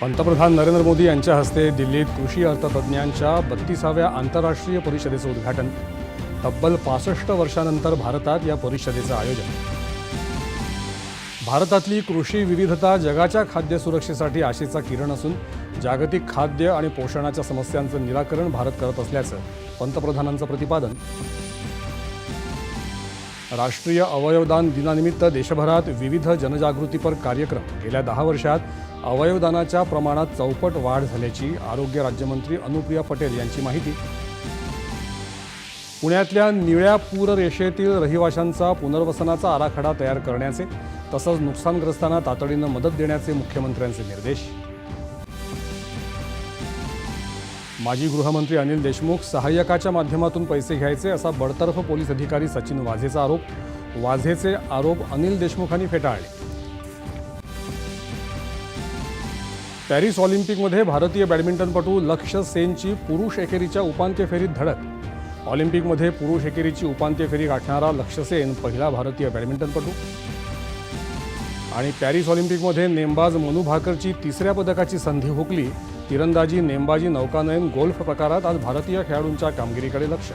पंतप्रधान नरेंद्र मोदी यांच्या हस्ते दिल्लीत कृषी अर्थतज्ज्ञांच्या बत्तीसाव्या आंतरराष्ट्रीय परिषदेचं उद्घाटन. तब्बल पासष्ट वर्षानंतर भारतात या परिषदेचं आयोजन. भारतातली कृषी विविधता जगाच्या खाद्य सुरक्षेसाठी आशेचा किरण असून जागतिक खाद्य आणि पोषणाच्या समस्यांचं निराकरण भारत करत असल्याचं पंतप्रधानांचं प्रतिपादन. राष्ट्रीय अवयवदान दिनानिमित्त देशभरात विविध जनजागृतीपर कार्यक्रम. गेल्या दहा वर्षात अवयवदानाच्या प्रमाणात चौपट वाढ झाल्याची आरोग्य राज्यमंत्री अनुप्रिया पटेल यांची माहिती. पुण्यातल्या निळ्या पूररेषेतील रहिवाशांचा पुनर्वसनाचा आराखडा तयार करण्याचे तसंच नुकसानग्रस्तांना तातडीनं मदत देण्याचे मुख्यमंत्र्यांचे निर्देश. माजी गृहमंत्री अनिल देशमुख सहाय्यकाच्या माध्यमातून पैसे घ्यायचे असा बडतर्फ पोलीस अधिकारी सचिन वाझेचा आरोप. वाझेचे आरोप अनिल देशमुखांनी फेटाळले. पॅरिस ऑलिम्पिकमध्ये भारतीय बॅडमिंटनपटू लक्ष्य सेनची पुरुष एकेरीच्या उपांत्य फेरीत धडक. ऑलिम्पिकमध्ये पुरुष एकेरीची उपांत्य फेरी गाठणारा लक्ष्य सेन पहिला भारतीय बॅडमिंटनपटू. आणि पॅरिस ऑलिम्पिकमध्ये नेमबाज मनु भाकरची तिसऱ्या पदकाची संधी हुकली. तिरंदाजी नेमबाजी नौकानयन गोल्फ प्रकारात आज भारतीय खेळाडूंच्या कामगिरीकडे लक्ष.